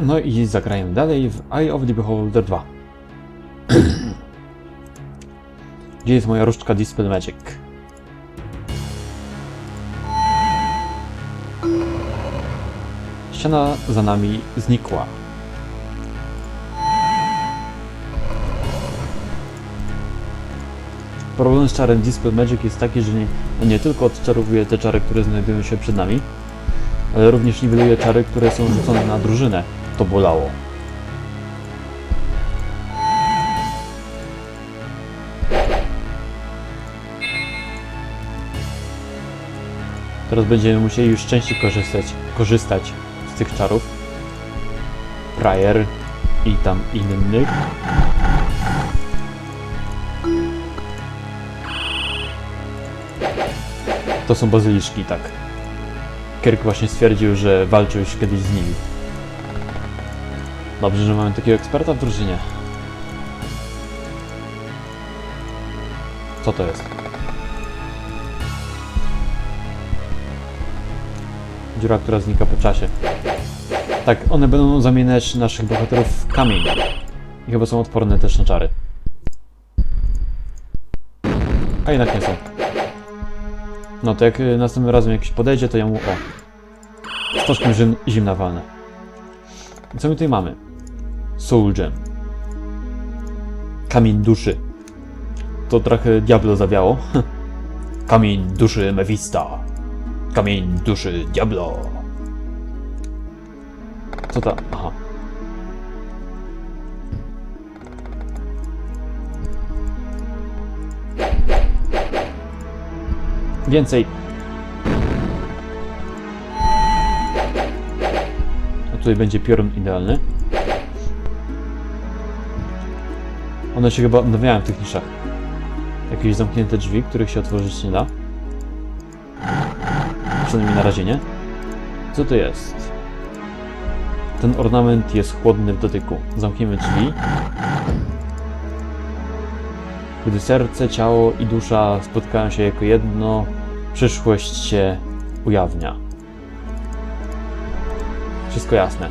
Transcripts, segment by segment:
No i zagrajmy dalej w Eye of the Beholder 2. Gdzie jest moja różdżka Dispel Magic? Ściana za nami znikła. Problem z czarem Dispel Magic jest taki, że nie, nie tylko odczarowuje te czary, które znajdują się przed nami, ale również niweluje czary, które są rzucone na drużynę. To bolało. Teraz będziemy musieli już częściej korzystać, korzystać z tych czarów. Prior i tam innych. To są bazyliszki, tak. Kirk właśnie stwierdził, że walczył już kiedyś z nimi. Dobrze, że mamy takiego eksperta w drużynie. Co to jest? Dziura, która znika po czasie. Tak, one będą zamieniać naszych bohaterów w kamień. I chyba są odporne też na czary. A jednak nie są. No to jak y, następnym razem jakiś podejdzie, to ja mu o. Stożkiem zim, zimna walnę. I co my tutaj mamy? Soul Gem. Kamień duszy. To trochę Diablo zawiało. Kamień duszy Mefista. Kamień duszy Diablo. Co to? Aha. Więcej. Tutaj będzie piorun idealny. One się chyba odnawiają w tych niszach. Jakieś zamknięte drzwi, których się otworzyć nie da. Przynajmniej na razie nie. Co to jest? Ten ornament jest chłodny w dotyku. Zamkniemy drzwi. Gdy serce, ciało i dusza spotkają się jako jedno, przyszłość się ujawnia. Wszystko jasne.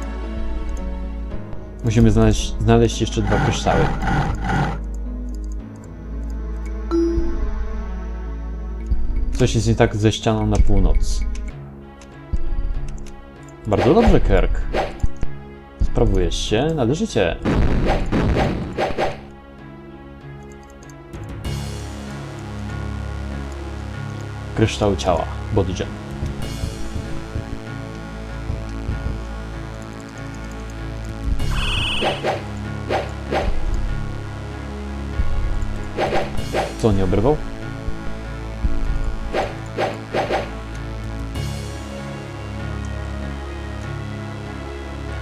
Musimy znaleźć, znaleźć jeszcze dwa kryształy. Coś jest nie tak ze ścianą na północ. Bardzo dobrze, Kirk. Sprawujesz się należycie. kryształ ciała, body Co, nie obrywał?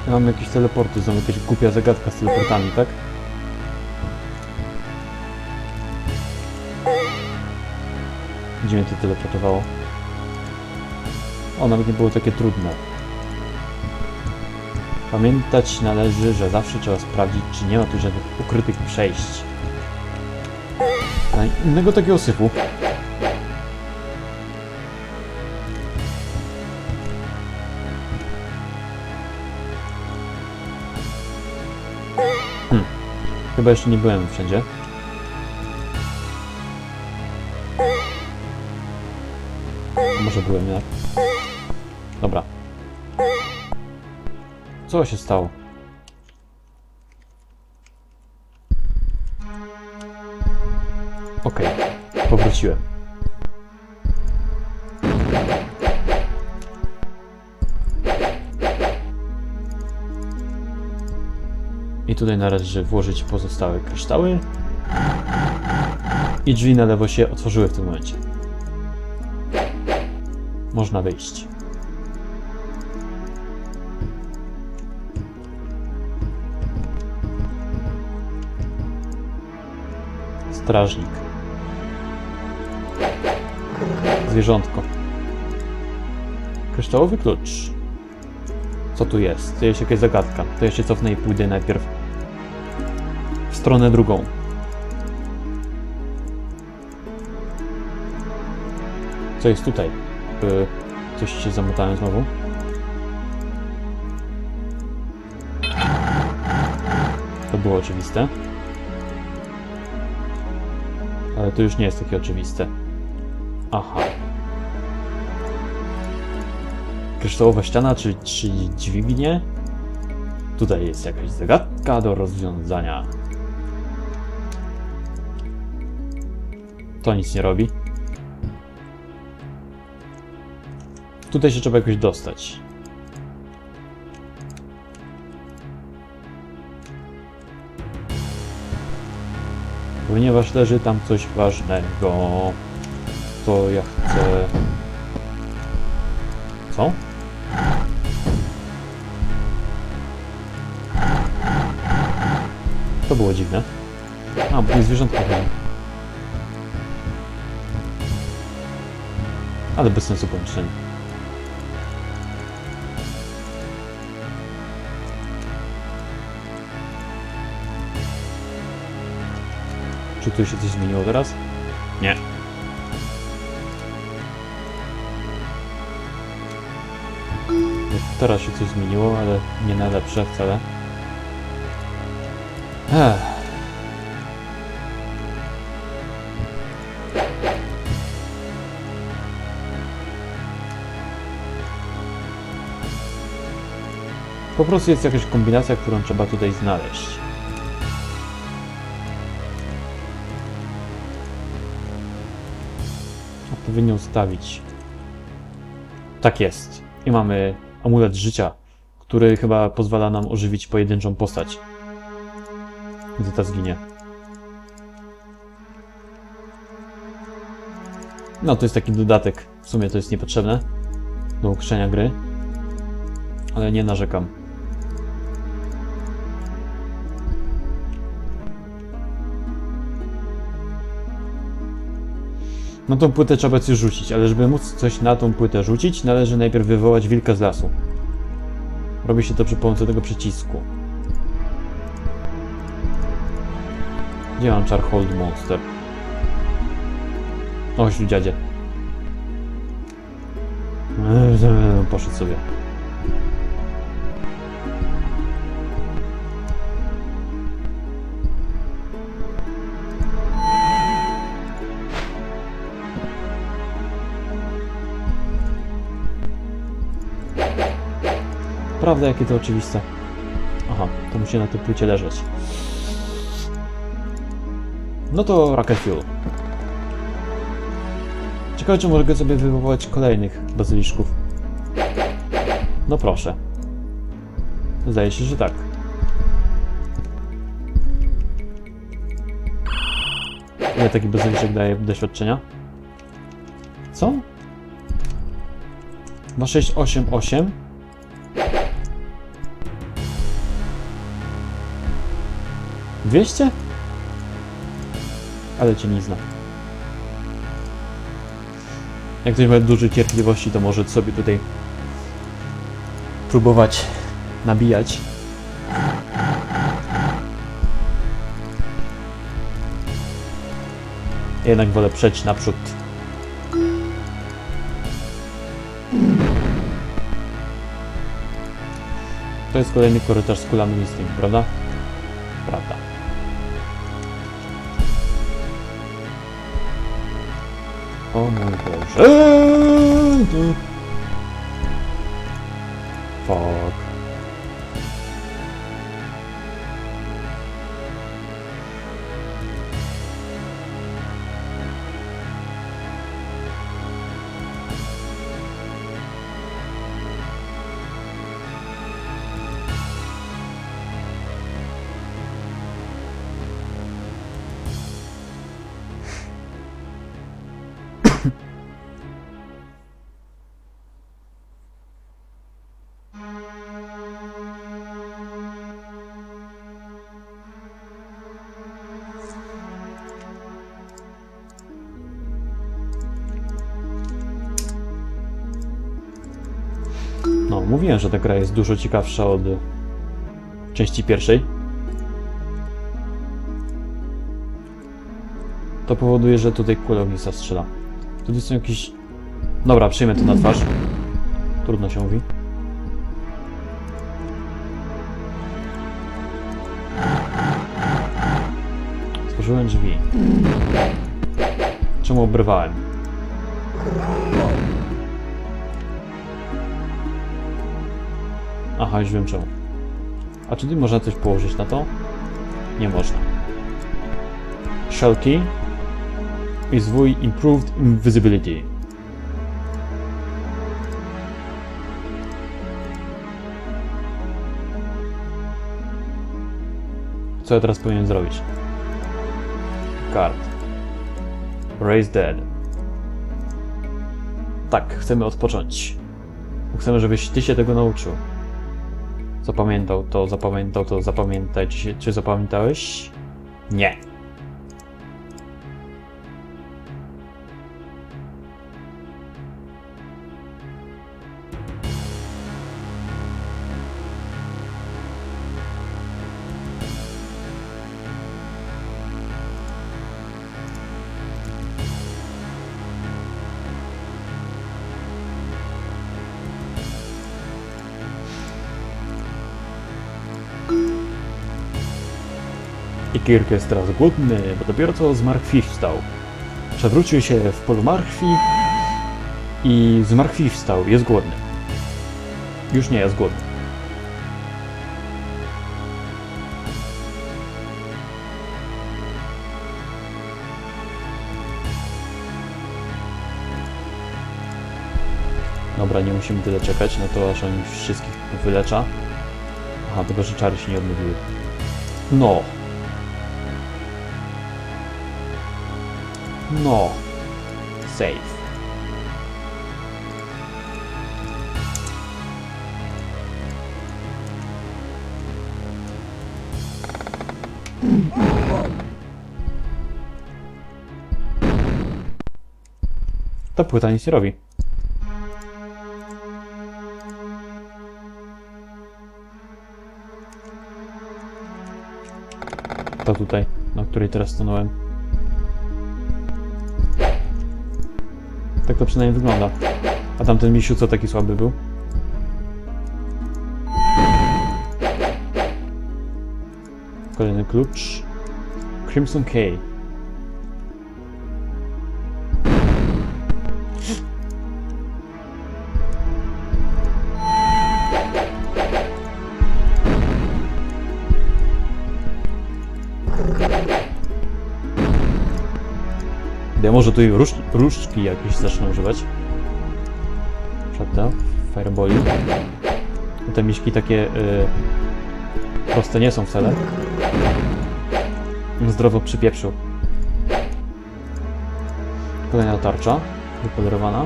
Mam jakieś teleporty, są jakaś głupia zagadka z teleportami, tak? Gdzie mnie to teleportowało? O, nawet nie było takie trudne. Pamiętać należy, że zawsze trzeba sprawdzić, czy nie ma tu żadnych ukrytych przejść. A innego takiego syfu. Hmm. Chyba jeszcze nie byłem wszędzie. Może byłem jak? Co się stało? Okej, powróciłem. I tutaj należy włożyć pozostałe kryształy. I drzwi na lewo się otworzyły w tym momencie. Można wyjść. Strażnik. Zwierzątko. Kryształowy klucz. Co tu jest? To jest jakaś zagadka. To ja się cofnę i pójdę najpierw w stronę drugą. Co jest tutaj? Coś się zamotałem znowu. To było oczywiste. Ale to już nie jest takie oczywiste. Aha. Kryształowa ściana, czy, czy dźwignie? Tutaj jest jakaś zagadka do rozwiązania. To nic nie robi. Tutaj się trzeba jakoś dostać. Ponieważ leży tam coś ważnego, to ja chcę... Co? To było dziwne. A, bo nie zwierzątko chyba. Ale bez sensu pomieszczenie. Czy tu się coś zmieniło teraz? Nie. No, Teraz się coś zmieniło, ale nie na lepsze wcale. Ech. Po prostu jest jakaś kombinacja, którą trzeba tutaj znaleźć. Odpowiednio ustawić. Tak jest. I mamy amulet życia, który chyba pozwala nam ożywić pojedynczą postać. Gdy ta zginie. No, to jest taki dodatek. W sumie to jest niepotrzebne do ukrzenia gry. Ale nie narzekam. No tą płytę trzeba coś rzucić, ale żeby móc coś na tą płytę rzucić, należy najpierw wywołać wilka z lasu. Robi się to przy pomocy tego przycisku. Gdzie mam Charhold Monster? Tu dziadzie. Eee, Poszedł sobie. Prawda, jakie to oczywiste. Aha, to musi na tej płycie leżeć. No to Rocket Fuel. Ciekawe, czy mogę sobie wywołać kolejnych bazyliszków. No proszę. Zdaje się, że tak. Ile taki bazyliszek daje doświadczenia? Co? 2688 200? Ale cię nie zna. Jak ktoś ma dużo cierpliwości, to może sobie tutaj próbować nabijać. Jednak wolę przejść naprzód. To jest kolejny korytarz z instinct, prawda? Prawda. Oh. Mówiłem, że ta gra jest dużo ciekawsza od części pierwszej. To powoduje, że tutaj kula ognista strzela. Tutaj są jakieś... Dobra, przyjmę to na twarz. Trudno się mówi. Otworzyłem drzwi. Czemu obrywałem? Aha, już wiem czemu. A czy tu można coś położyć na to? Nie można. Shell key i zwój Improved Invisibility. Co ja teraz powinien zrobić? Card. Raise Dead. Tak, chcemy odpocząć. Chcemy, żebyś ty się tego nauczył. Zapamiętał to, zapamiętał to, się, czy zapamiętałeś? Nie. I Kirk jest teraz głodny, bo dopiero co zmartwychwstał. Przewrócił się w polu martwi i zmartwychwstał. Jest głodny. Już nie jest głodny. Dobra, nie musimy tyle czekać, no to aż on ich wszystkich wylecza. Aha, tylko że czary się nie odnowiły. No, No. Save. Ta płyta nic nie robi. Ta tutaj, na której teraz stanąłem. Tak to przynajmniej wygląda. A tamten misiu co taki słaby był? Kolejny klucz. Crimson Key. Może tutaj róż, różdżki jakieś zacznę używać. Prawda? Fireballi. Te miśki takie y, proste nie są wcale. Zdrowo przypieprzył. Kolejna tarcza, wypolerowana.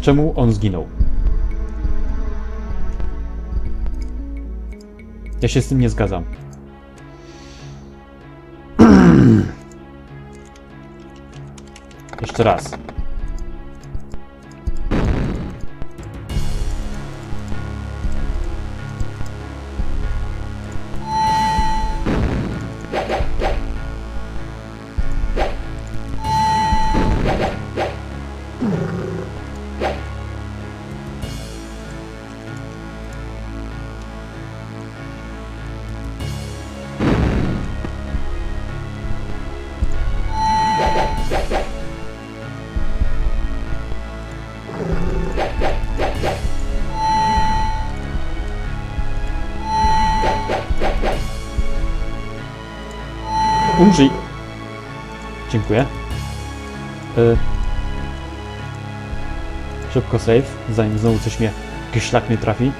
Czemu on zginął? Ja się z tym nie zgadzam. Jeszcze raz. Dziękuję. Y... Szybko save, zanim znowu coś mnie, jakiś szlak mnie trafi.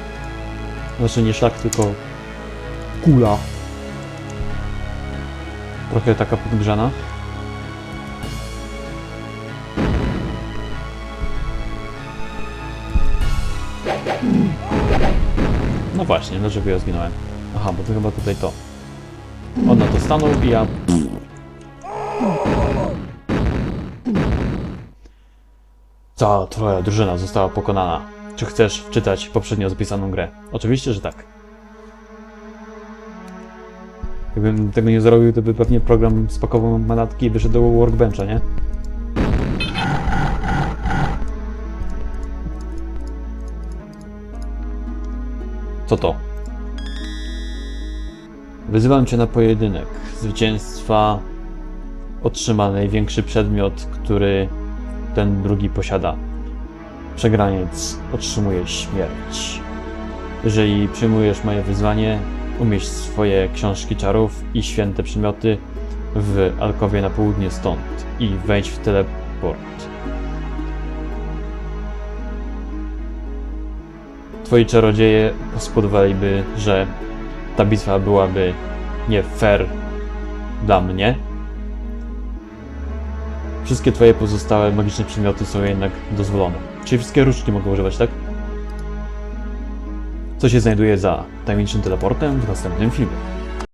Znaczy nie szlak, tylko kula. Trochę taka podgrzana. No właśnie, dlaczego ja zginąłem? Aha, bo to chyba tutaj to. Ona to stanął i ja... Cała twoja drużyna została pokonana. Czy chcesz wczytać poprzednio zapisaną grę? Oczywiście, że tak. Gdybym tego nie zrobił, to by pewnie program spakował mandatki i wyszedł do workbencha, nie? Co to? Wyzywam cię na pojedynek. Zwycięstwa otrzyma największy przedmiot, który ten drugi posiada. Przegraniec otrzymuje śmierć. Jeżeli przyjmujesz moje wyzwanie, umieść swoje książki czarów i święte przymioty w alkowie na południe stąd i wejdź w teleport. Twoi czarodzieje spodobaliby, że ta bitwa byłaby nie fair dla mnie. Wszystkie twoje pozostałe magiczne przymioty są jednak dozwolone. Czyli wszystkie różdżki mogę używać, tak? Co się znajduje za tajemniczym teleportem w następnym filmie.